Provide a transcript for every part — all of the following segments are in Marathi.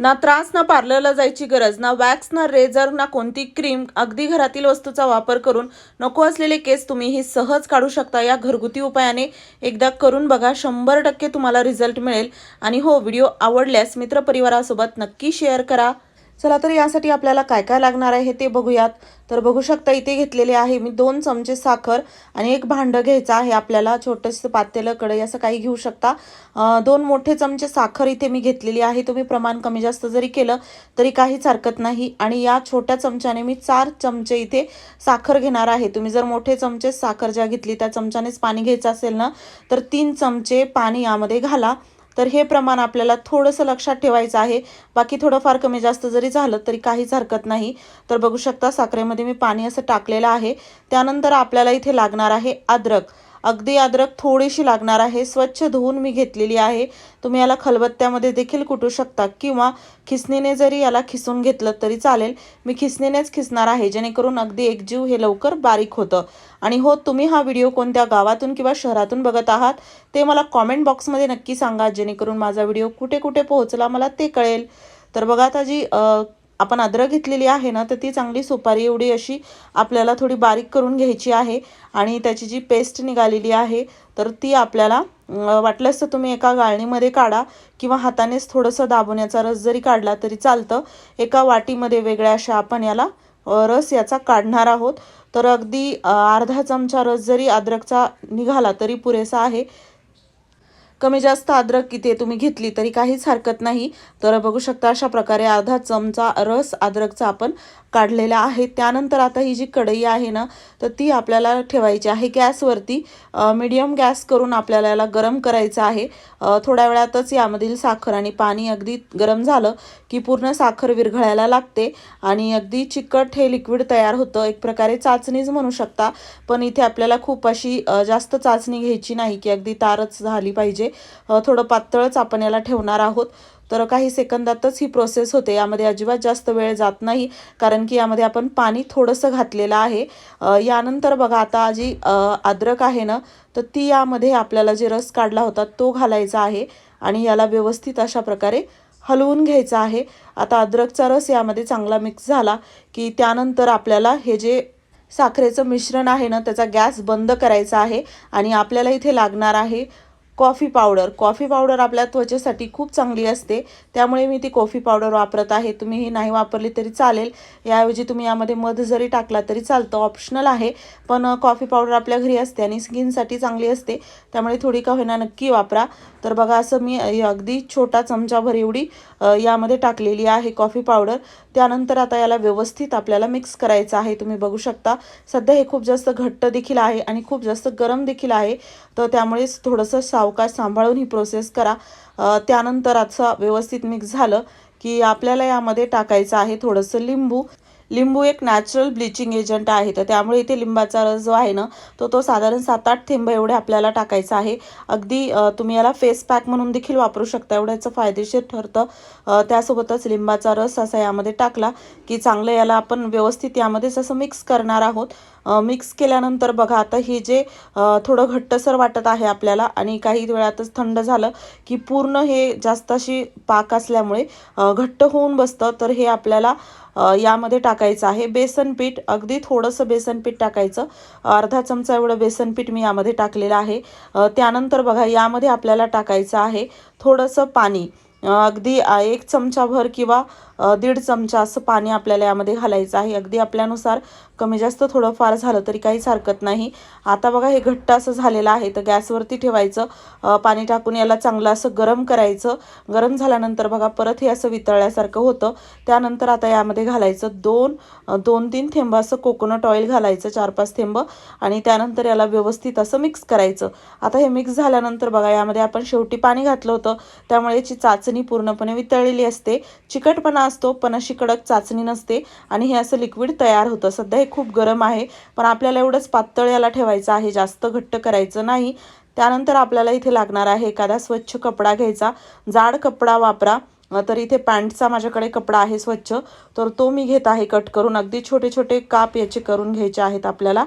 ना त्रास ना पार्लरला जायची गरज ना वॅक्स ना रेझर ना कोणती क्रीम अगदी घरातील वस्तूचा वापर करून नको असलेले केस तुम्ही ही सहज काढू शकता. या घरगुती उपायाने एकदा करून बघा शंभर टक्के तुम्हाला रिझल्ट मिळेल. आणि हो व्हिडिओ आवडल्यास मित्रपरिवारासोबत नक्की शेअर करा. चला तर यासाठी आपल्याला काय काय लागणार आहे ते बघूयात. तर बघू शकता इथे घेतलेले आहे मी दोन चमचे साखर आणि एक भांडं घ्यायचं आहे आपल्याला. छोटंसं पातेलं कढई असं काही घेऊ शकता. दोन मोठे चमचे साखर इथे मी घेतलेली आहे. तुम्ही प्रमाण कमी जास्त जरी केलं तरी काहीच हरकत नाही. आणि या छोट्या चमच्याने मी चार चमचे इथे साखर घेणार आहे. तुम्ही जर मोठे चमचे साखर ज्या घेतली त्या चमच्यानेच पाणी घ्यायचं असेल ना तर तीन चमचे पाणी यामध्ये घाला. तर हे प्रमाण आपल्याला थोडंसं लक्षात ठेवायचं आहे. बाकी थोडंफार कमी जास्त जरी झालं तरी काहीच हरकत नाही. तर बघू शकता साखरेमध्ये मी पाणी असं टाकलेलं आहे. त्यानंतर आपल्याला इथे लागणार आहे अद्रक. अगदी अद्रक थोडीशी लागणार आहे. स्वच्छ धुवून मी घेतलेली आहे. तुम्ही याला खलबत्त्यामध्ये देखील कुटू शकता किंवा खिसणीने जरी याला खिसून घेतलं तरी चालेल. मी खिसणीनेच खिसणार आहे जेणेकरून अगदी एकजीव हे लवकर बारीक होतं. आणि हो तुम्ही हा व्हिडिओ कोणत्या गावातून किंवा शहरातून बघत आहात ते मला कॉमेंट बॉक्समध्ये नक्की सांगा जेणेकरून माझा व्हिडिओ कुठे कुठे पोहोचला मला ते कळेल. तर बघा आता जी आपण अद्रक घेतलेली आहे ना तर ती चांगली सुपारी एवढी अशी आपल्याला थोडी बारीक करून घ्यायची आहे. आणि त्याची जी पेस्ट निघालेली आहे तर ती आपल्याला अं, तर तुम्ही एका गाळणीमध्ये काढा किंवा हातानेच थोडंसं दाबून रस जरी काढला तरी चालतं. एका वाटीमध्ये वेगळ्या अशा आपण याला रस याचा काढणार आहोत. तर अगदी अर्धा चमचा रस जरी अद्रकचा निघाला तरी पुरेसा आहे. कमी जास्त अद्रक इथे तुम्ही घेतली तरी काहीच हरकत नाही. तर बघू शकता अशा प्रकारे अर्धा चमचा रस अद्रकचा आपण काढलेला आहे. त्यानंतर आता ही जी कढई आहे ना तर ती आपल्याला ठेवायची आहे. गॅसवरती मीडियम गॅस करून आपल्याला याला गरम करायचं आहे. थोड्या वेळातच यामधील साखर आणि पाणी अगदी गरम झालं की पूर्ण साखर विरघळायला लागते आणि अगदी चिकट हे लिक्विड तयार होतं. एक प्रकारे चाचणीच म्हणू शकता. पण इथे आपल्याला खूप अशी जास्त चाचणी घ्यायची नाही की अगदी तारच झाली पाहिजे. थोडं पातळच आपण याला ठेवणार आहोत. तर काही सेकंदातच ही प्रोसेस होते. यामध्ये अजिबात जास्त वेळ जात नाही. कारण की यामध्ये आपण पाणी थोडंसं घातलेलं आहे. यानंतर बघा आता जी अद्रक आहे ना तर ती यामध्ये आपल्याला जे रस काढला होता तो घालायचा आहे. आणि याला व्यवस्थित अशा प्रकारे हलवून घ्यायचा आहे. आता अद्रकचा रस यामध्ये चांगला मिक्स झाला की त्यानंतर आपल्याला हे जे साखरेचं मिश्रण आहे ना त्याचा गॅस बंद करायचा आहे आणि आपल्याला इथे लागणार आहे कॉफी पावडर. कॉफी पावडर आपल्या त्वचेसाठी खूप चांगली असते. त्यामुळे मी ती कॉफी पावडर वापरत आहे. तुम्ही ही नाही वापरली तरी चालेल. याऐवजी तुम्ही यामध्ये मध जरी टाकला तरी चालतं. ऑप्शनल आहे. पण कॉफी पावडर आपल्या घरी असते आणि स्किनसाठी चांगली असते. त्यामुळे थोडी का होईना नक्की वापरा. तर बघा असं मी अगदी छोटा चमचाभर एवढी यामध्ये टाकलेली आहे कॉफी पावडर. त्यानंतर आता याला व्यवस्थित आपल्याला मिक्स करायचं आहे. तुम्ही बघू शकता. सध्या हे खूप जास्त घट्ट देखील आहे आणि खूप जास्त गरम देखील आहे. तर त्यामुळेच थोडंसं सावकाश सांभाळून ही प्रोसेस करा. त्यानंतर असं व्यवस्थित मिक्स झालं की आपल्याला यामध्ये टाकायचं आहे थोडंसं लिंबू. लिंबू एक नॅचरल ब्लिचिंग एजंट आहे तर त्यामुळे इथे लिंबाचा रस जो आहे ना तो तो साधारण सात आठ थेंब एवढे आपल्याला टाकायचा आहे. अगदी तुम्ही याला फेस पॅक म्हणून देखील वापरू शकता एवढ्याचं फायदेशीर ठरतं. त्यासोबतच लिंबाचा रस असा यामध्ये टाकला की चांगलं याला आपण व्यवस्थित यामध्येच असं मिक्स करणार आहोत. मिक्स केल्यानंतर बघा आता हे जे थोडं घट्टसर वाटत आहे आपल्याला आणि काही वेळातच थंड झालं की पूर्ण हे जास्त अशी पाक असल्यामुळे घट्ट होऊन बसतं. तर हे आपल्याला यामध्ये टाकायचं आहे. बेसन पीठ अगदी थोडंसं बेसन पीठ टाकायचं. अर्धा चमचा एवढं बेसन पीठ मी यामध्ये टाकलेलं आहे. त्यानंतर बघा यामध्ये आपल्याला टाकायचं आहे थोडंसं पाणी. अगदी एक चमचाभर किंवा दीड चमचा असं पाणी आपल्याला यामध्ये घालायचं आहे. अगदी आपल्यानुसार कमी जास्त थोडंफार झालं तरी काहीच हरकत नाही. आता बघा हे घट्ट असं झालेलं आहे. तर गॅसवरती ठेवायचं. पाणी टाकून याला चांगलं असं गरम करायचं. गरम झाल्यानंतर बघा परत हे असं वितळल्यासारखं होतं. त्यानंतर आता यामध्ये घालायचं दोन दोन तीन थेंब असं कोकोनट ऑइल घालायचं चार पाच थेंब. आणि त्यानंतर याला व्यवस्थित असं मिक्स करायचं. आता हे मिक्स झाल्यानंतर बघा यामध्ये आपण शेवटी पाणी घातलं होतं. त्यामुळे याची चाचणी पूर्णपणे वितळलेली असते. चिकटपणा असतो पण अशी कडक चाचणी नसते आणि हे असं लिक्विड तयार होतं. सध्या हे खूप गरम आहे पण आपल्याला एवढंच पातळ याला ठेवायचं आहे जास्त घट्ट करायचं नाही. त्यानंतर आपल्याला इथे लागणार आहे एखादा स्वच्छ कपडा घ्यायचा. जाड कपडा वापरा. तर इथे पॅन्टचा माझ्याकडे कपडा आहे स्वच्छ. तर तो मी घेत आहे कट करून. अगदी छोटे छोटे काप याचे करून घ्यायचे आहेत आपल्याला.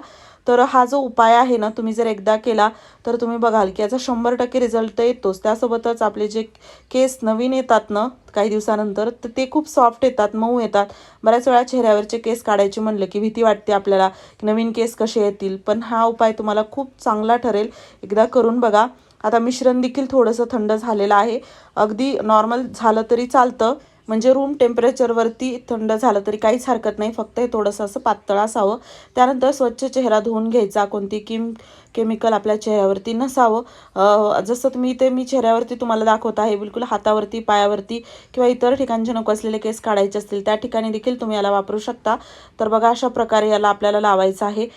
तर हा जो उपाय आहे ना तुम्ही जर एकदा केला तर तुम्ही बघाल की याचा शंभर टक्के रिझल्ट तर येतोच. त्यासोबतच आपले जे केस नवीन येतात ना काही दिवसानंतर तर ते खूप सॉफ्ट येतात मऊ येतात. बऱ्याच वेळा चेहऱ्यावरचे केस काढायचे म्हणलं की भीती वाटते आपल्याला की नवीन केस कसे येतील. पण हा उपाय तुम्हाला खूप चांगला ठरेल. एकदा करून बघा. आता मिश्रण देखील थोडंसं थंड झालेलं आहे. अगदी नॉर्मल झालं तरी चालतं. म्हणजे रूम टेम्परेचरवरती थंड झालं तरी काहीच हरकत नाही. फक्त हे थोडंसं असं पातळ असावं. त्यानंतर स्वच्छ चेहरा धुवून घ्यायचा. कोणती किम केमिकल आपल्या चेहऱ्यावरती नसावं. जसं तुम्ही ते मी चेहऱ्यावरती तुम्हाला दाखवत आहे बिलकुल हातावरती पायावरती किंवा इतर ठिकाणचे नको असलेले केस काढायचे असतील त्या ठिकाणी देखील तुम्ही याला वापरू शकता. तर बघा अशा प्रकारे याला आपल्याला लावायचं आहे.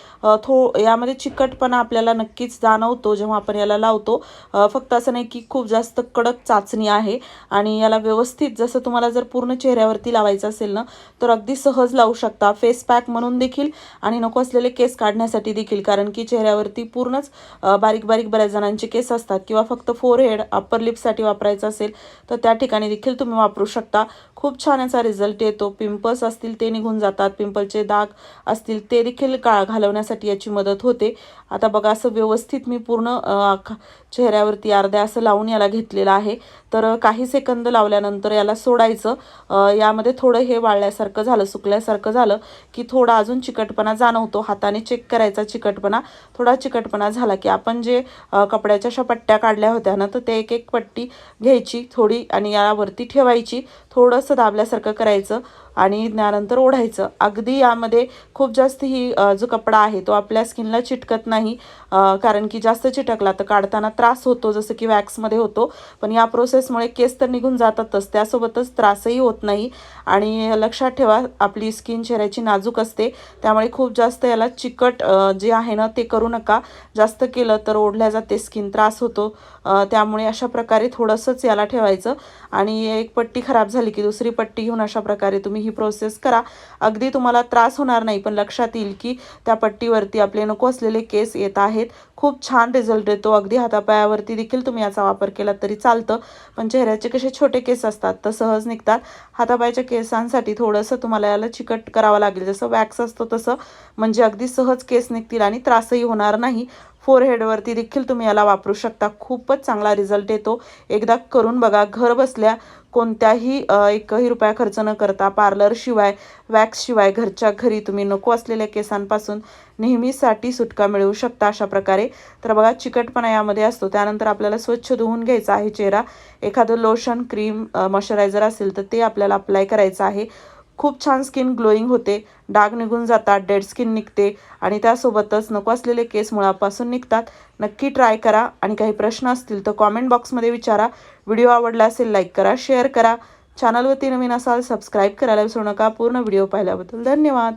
थो यामध्ये चिकटपणा आपल्याला नक्कीच जाणवतो जेव्हा आपण याला लावतो. फक्त असं नाही की खूप जास्त कडक चाचणी आहे आणि याला व्यवस्थित जसं तुम्हाला जर पूर्ण चेहऱ्यावरती लावायचं असेल ना तर अगदी सहज लावू शकता. फेस पॅक म्हणून देखील आणि नको असलेले केस काढण्यासाठी देखील कारण की चेहऱ्यावरती पूर्णच बारीक बारीक बऱ्याच जणांचे केस असतात किंवा फक्त फोरहेड अप्पर लिपसाठी वापरायचं असेल तर त्या ठिकाणी देखील तुम्ही वापरू शकता. खूप छान याचा रिझल्ट येतो. पिंपल्स असतील ते निघून जातात. पिंपलचे दाग असतील ते देखील का घालवण्यासाठी याची मदत होते. आता बघा असं व्यवस्थित मी पूर्ण चेहऱ्यावरती अर्ध्या असं लावून याला घेतलेलं आहे. तर काही सेकंद लावल्यानंतर याला सोडायचं अ, यामध्ये थोडं हे वाळल्यासारखं झालं सुकल्यासारखं झालं की थोडा अजून चिकटपणा जाणवतो. हाताने चेक करायचा चिकटपणा. थोडा चिकटपणा झाला की आपण जे कपड्याच्या अशा पट्ट्या काढल्या होत्या ना तर ते एक एक पट्टी घ्यायची थोडी आणि यावरती ठेवायची. थोडंसं दाबल्यासारखं करायचं आणि त्यानंतर ओढायचं. अगदी यामध्ये खूप जास्त ही जो कपडा आहे तो आपल्या स्किनला चिटकत नाही कारण की जास्त चिटकला तर काढताना त्रास होतो जसं की वॅक्समध्ये होतो. पण या प्रोसेसमुळे केस तर निघून जातातच त्यासोबतच त्रासही होत नाही. आणि लक्षात ठेवा आपली स्किन चेहऱ्याची नाजूक असते त्यामुळे खूप जास्त याला चिकट जे आहे ना ते करू नका. जास्त केलं तर ओढल्या जाते स्किन त्रास होतो. त्यामुळे अशा प्रकारे थोडंसंच याला ठेवायचं. आणि एक पट्टी खराब झाली की दुसरी पट्टी घेऊन अशा प्रकारे तुम्ही ही प्रोसेस करा. अगदी तुम्हाला त्रास होणार नाही पण लक्षात येईल की त्या पट्टीवरती आपले नको असलेले केस येत आहेत. खूप छान रिझल्ट येतो. अगदी हातापायावरती देखील तुम्ही याचा वापर केला तरी चालतं. पण चेहऱ्याचे कसे छोटे केस असतात तर सहज निघतात. हातापायाच्या केसांसाठी थोडंसं तुम्हाला याला चिकट करावं लागेल. जसं वॅक्स असतो तसं. म्हणजे अगदी सहज केस निघतील आणि त्रासही होणार नाही. फोरहेडवरती देखील तुम्ही याला वापरू शकता. खूपच चांगला रिझल्ट येतो. एकदा करून बघा घर बसल्या कोणत्याही एकही रुपया खर्च न करता पार्लरशिवाय वॅक्सशिवाय घरच्या घरी तुम्ही नको असलेल्या केसांपासून नेहमीसाठी सुटका मिळवू शकता अशा प्रकारे. तर बघा चिकटपणा यामध्ये असतो. त्यानंतर आपल्याला स्वच्छ धुवून घ्यायचा आहे चेहरा. एखादं लोशन क्रीम मॉइश्चरायझर असेल तर ते आपल्याला अप्लाय करायचं आहे. खूप छान स्किन ग्लोईंग होते. डाग निघून जातात डेड स्किन निघते आणि त्यासोबतच नको असलेले केस मुळापासून निघतात. नक्की ट्राय करा आणि काही प्रश्न असतील तर कॉमेंट बॉक्समध्ये विचारा. व्हिडिओ आवडला असेल लाईक करा शेअर करा. चॅनलवरती नवीन असाल सबस्क्राईब करायला विसरू नका. पूर्ण व्हिडिओ पाहिल्याबद्दल धन्यवाद.